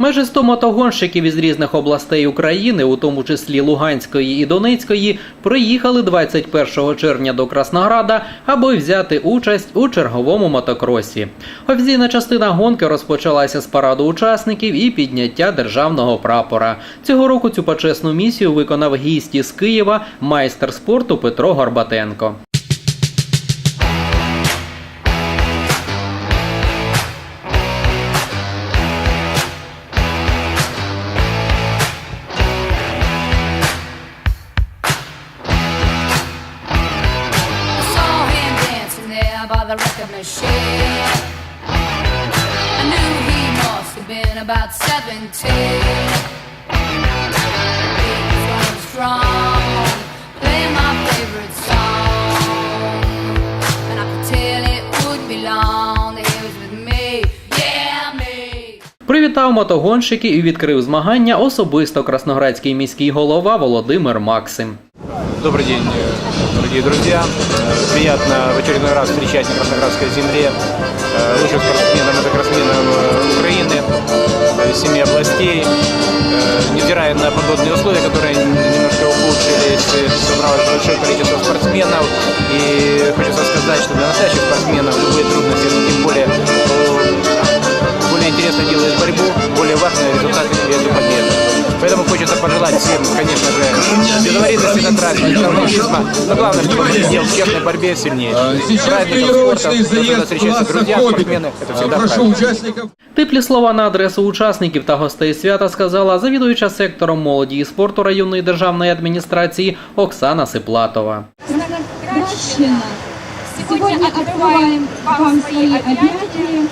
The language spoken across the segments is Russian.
Майже 100 мотогонщиків із різних областей України, у тому числі Луганської і Донецької, приїхали 21 червня до Краснограда, аби взяти участь у черговому мотокросі. Офіційна частина гонки розпочалася з параду учасників і підняття державного прапора. Цього року цю почесну місію виконав гість із Києва, майстер спорту Петро Горбатенко. The record machine. I knew he must have been about 17. He was going strong, playing my favorite song. And I could tell it wouldn't be long that he was with me. Yeah, me. Привітав мотогонщиків і відкрив змагання особисто красноградський міський голова Володимир Максим. Добрый день, э, дорогие друзья. Э, Приятно в очередной раз встречать на Красноградской земле э, лучших спортсменов и спортсменов э, Украины, семи областей. Невзирая на погодные условия, которые немножко ухудшились, собралось большое количество спортсменов. И хочется сказать, что для настоящих спортсменов любые трудности, тем более э, более интересно делает борьбу, более важный результат и победы. Поэтому хочется пожелать всем, конечно же, безаварийности на трассе, травматизма, но главное, чтобы мы делал в честной борьбе сильнее. Сейчас Праздников спорта, тренировочный когда заезд встречаются друзья, Лосоходик. спортсмены, это всегда Прошу правильно. участников. Теплі слова на адресу учасників та гостей свята сказала завідуюча сектором молоді і спорту районної державної адміністрації Оксана Сиплатова. Красноградщина. Сегодня открываем вам свои объятия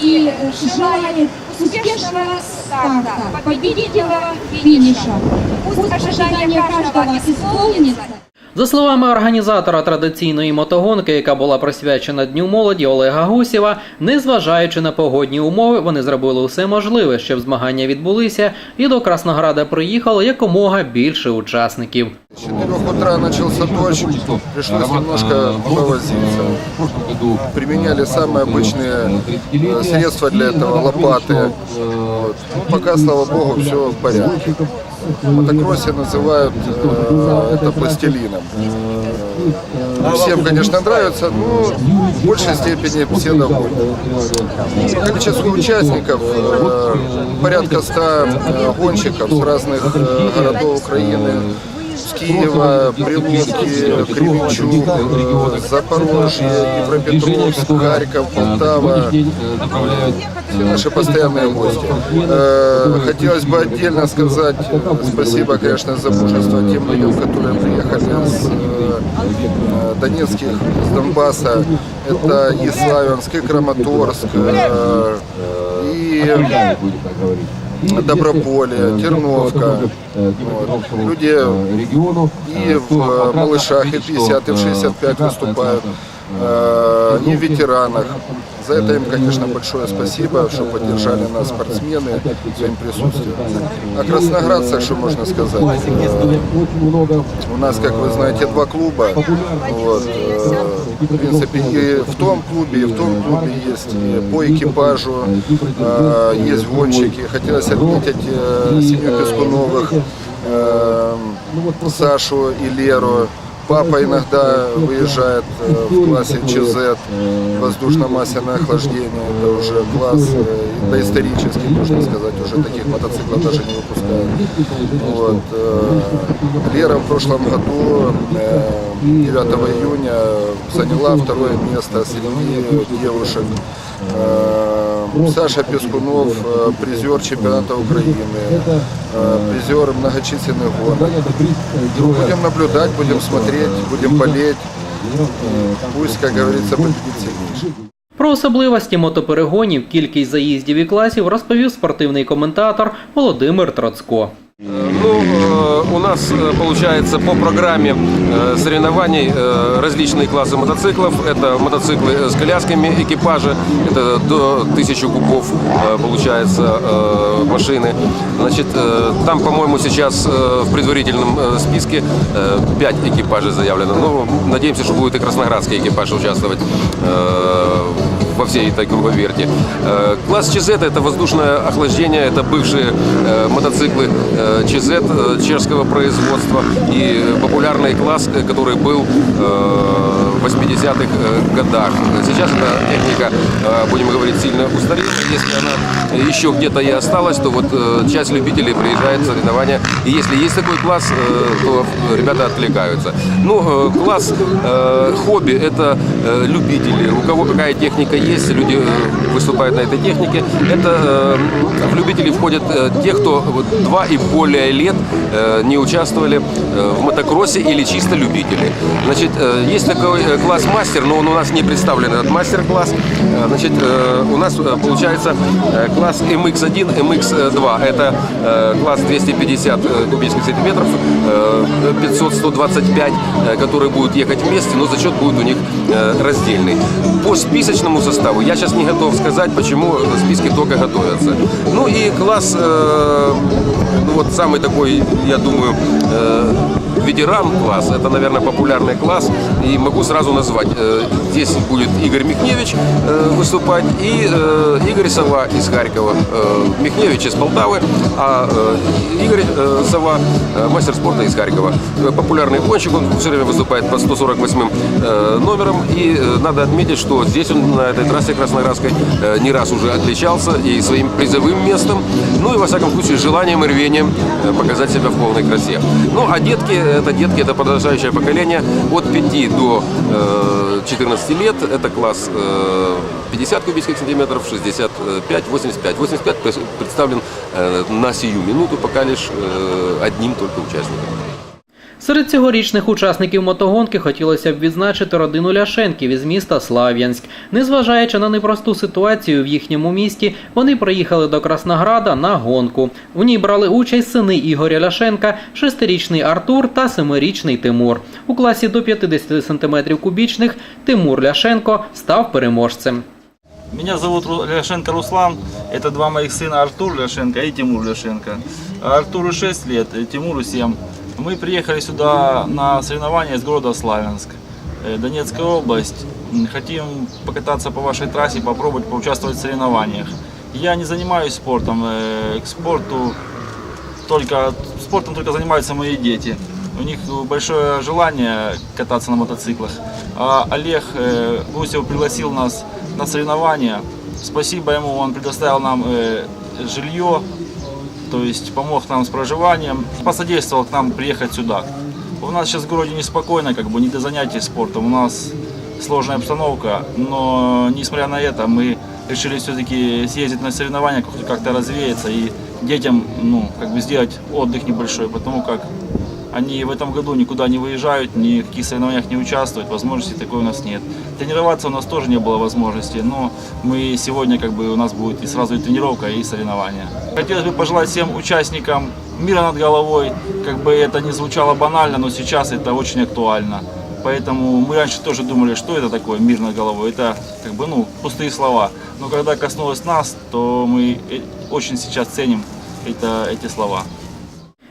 и желает успешного старта, победительного финиша. Пусть ожидания каждого исполнится. За словами організатора традиційної мотогонки, яка була присвячена Дню молоді Олега Гусєва, незважаючи на погодні умови, вони зробили усе можливе, щоб змагання відбулися, і до Краснограда приїхало якомога більше учасників. С 4 утра начался дождь, пришлось немножко повозиться. Применяли самые обычные э, средства для этого, лопаты. Вот. Ну, пока, слава богу, все в порядке. В мотокроссе называют э, это пластилином. Э, Всем, конечно, нравится, но в большей степени все довольны. Количество участников э, порядка 100 э, гонщиков с разных городов Украины. С Киева, Прилуки, Кременчуг, э, Запорожье, Днепропетровск, Харьков, Полтава. Все наши постоянные гости. Э, Хотелось бы отдельно сказать э, спасибо, конечно, за мужество тем людям, которые приехали с э, э, Донецких, с Донбасса. Это и Славянск, и Краматорск, э, и Доброполе, Терновка. Вот. Люди и в э, малышах, и в 50, и в 65 выступают, э, и в ветеранах. За это им, конечно, большое спасибо, что поддержали нас спортсмены своим присутствием. О красноградцах, что можно сказать? Э, У нас, как вы знаете, два клуба. Вот, э, в принципе, и в том клубе, и в том клубе есть по экипажу, э, есть гонщики. Хотелось отметить э, семью Пескуновых, э, Сашу и Леру. Папа иногда выезжает э, в классе ЧЗ, воздушно-масляное охлаждение. Это уже класс э, доисторический, можно сказать. Уже таких мотоциклов даже не выпускают. Вот. э, Лера в прошлом году, э, 9 июня, заняла второе место среди девушек. Э, Саша Пескунов, э, призер чемпионата Украины, э, призер многочисленных гонок. Будем наблюдать, будем смотреть, будем болеть. Пусть, как говорится, победит сильнейший. Про особливості мотоперегонів, кількість заїздів і класів розповів спортивний коментатор Володимир Троцко. Ну, э, у нас э, получается по программе э, соревнований э, различные классы мотоциклов. Это мотоциклы с колясками экипажа, это до 1000 кубов э, получается э, машины. Значит, э, там, по-моему, сейчас э, в предварительном э, списке 5 экипажей заявлено. Ну, надеемся, что будет и красноградский экипаж участвовать э, во всей этой круговерти. Э, Класс ЧЗ это воздушное охлаждение, это бывшие э, мотоциклы э, ЧЗ чешского производства и популярный класс, который был в 80-х э, годах. Сейчас эта техника, будем говорить, сильно устарела. Если она еще где-то и осталась, то вот часть любителей приезжает в соревнования. И если есть такой класс, то ребята отвлекаются. Ну, класс хобби – это любители. У кого какая техника есть, люди э, выступают на этой технике. Это э, в любители входят э, те, кто два и более лет не участвовали в мотокроссе или чисто любители. Значит, есть такой класс мастер, но он у нас не представлен, этот мастер-класс. Значит, у нас получается класс MX1, MX2. Это класс 250 э, кубических сантиметров, э, 500-125, э, которые будут ехать вместе, но зачет будет у них раздельный. По списочному составу я сейчас не готов сказать, почему списки только готовятся. Ну и класс, э, ну вот самый такой, я думаю, э, ветеран класс, это, наверное, популярный класс, и могу сразу назвать. Э, Здесь будет Игорь Михневич э, выступать и э, Игорь Сова из Харькова. Михневич из Полтавы, а Игорь Сова мастер спорта из Харькова. Популярный гонщик, он все время выступает по 148 э, номерам, и надо отметить, что здесь он на этой трассе Красноградской не раз уже отличался и своим призовым местом, ну и, во всяком случае, желанием и рвением показать себя в полной красе. Ну, а детки, это детки, это подрастающее поколение от 5 до э, 14 лет. Это класс э, 50 кубических сантиметров, 65, 85. 85 прес- представлен э, на сию минуту пока лишь э, одним только участником. Серед цьогорічних учасників мотогонки хотілося б відзначити родину Ляшенків із міста Слав'янськ. Незважаючи на непросту ситуацію в їхньому місті, вони приїхали до Краснограда на гонку. У ній брали участь сини Ігоря Ляшенка, шестирічний Артур та семирічний Тимур. У класі до 50 см кубічних Тимур Ляшенко став переможцем. Меня зовут Ляшенко Руслан. Это два моих сына Артур Ляшенко и Тимур Ляшенко. Артуру 6 лет, Тимуру 7. Мы приехали сюда на соревнования из города Славянск, э, Донецкая область. Хотим покататься по вашей трассе, попробовать поучаствовать в соревнованиях. Я не занимаюсь спортом. э, К спорту только спортом только занимаются мои дети. У них большое желание кататься на мотоциклах. А Олег э, Гусев пригласил нас на соревнования. Спасибо ему, он предоставил нам жилье, то есть помог нам с проживанием, посодействовал к нам приехать сюда. У нас сейчас в городе неспокойно, как бы не до занятий спортом, у нас сложная обстановка, но несмотря на это мы решили все-таки съездить на соревнования, как- как-то развеяться и детям ну, как бы сделать отдых небольшой, потому как они в этом году никуда не выезжают, ни в каких соревнованиях не участвуют, возможности такой у нас нет. Тренироваться у нас тоже не было возможности, но мы сегодня как бы у нас будет и сразу и тренировка, и соревнования. Хотелось бы пожелать всем участникам мира над головой, как бы это не звучало банально, но сейчас это очень актуально. Поэтому мы раньше тоже думали, что это такое мир над головой. Это как бы ну пустые слова. Но когда коснулось нас, то мы э, очень сейчас ценим это, эти слова.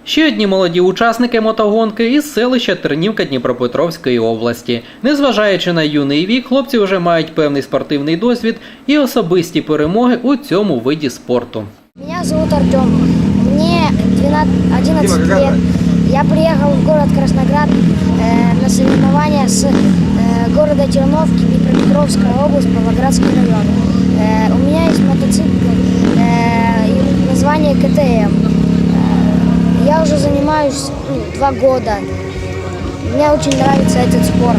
Ще одні молоді учасники мотогонки із селища Тернівка Дніпропетровської області. Незважаючи на юний вік, хлопці вже мають певний спортивний досвід і особисті перемоги у цьому виді спорту. Меня зовут Артем. Мне 12, 11 лет. Я приехал в город Красноград э, на соревнования с э, города Терновки, Днепропетровская область, Павлоградский район. Э, у меня есть мотоцикл, э, и название КТМ. Э, я уже занимаюсь ну, два года. Мне очень нравится этот спорт.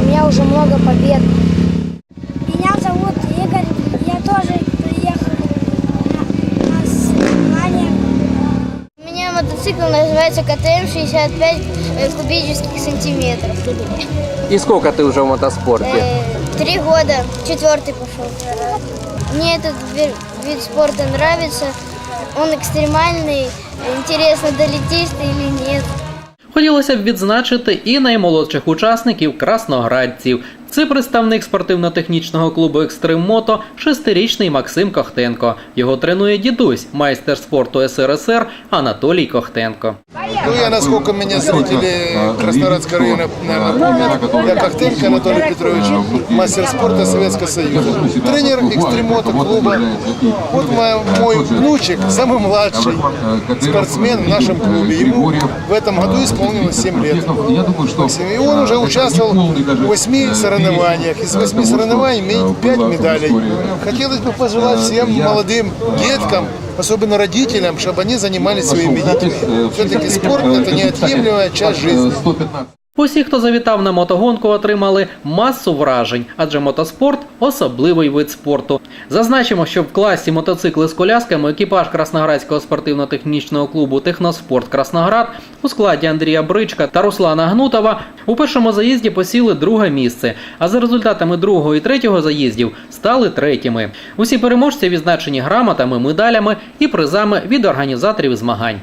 У меня уже много побед. Меня зовут Игорь. Я тоже приехал на, на соревнования. У меня мотоцикл называется КТМ 65 э, кубических сантиметров. І скільки ти вже в мотоспорті? Э, Три года, четвертый пошел. Мне этот ви- вид спорта нравится. Он экстремальный. Интересно, долетишь ты или нет. Хотілося б відзначити і наймолодших учасників красноградців. Це представник спортивно-технічного клубу Екстрим Мото, шестирічний Максим Кохтенко. Його тренує дідусь, майстер спорту СРСР Анатолій Кохтенко. Ну, я, насколько меня зрители Краснодарского района, наверное, помнят, я Кохтенко Анатолий Петрович, мастер спорта Советского Союза, тренер экстремота клуба. Вот мой, внучек, самый младший спортсмен в нашем клубе. Ему в этом году исполнилось 7 лет. И он уже участвовал в восьми соревнованиях. Из восьми соревнований имеет 5 медалей. Хотелось бы пожелать всем молодым деткам, особенно родителям, чтобы они занимались своими детьми. Все-таки спорт – это неотъемлемая часть жизни. Усі, хто завітав на мотогонку, отримали масу вражень, адже мотоспорт особливий вид спорту. Зазначимо, що в класі мотоцикли з колясками екіпаж Красноградського спортивно-технічного клубу Техноспорт Красноград у складі Андрія Бричка та Руслана Гнутова у першому заїзді посіли друге місце, а за результатами другого і третього заїздів стали третіми. Усі переможці відзначені грамотами, медалями і призами від організаторів змагань.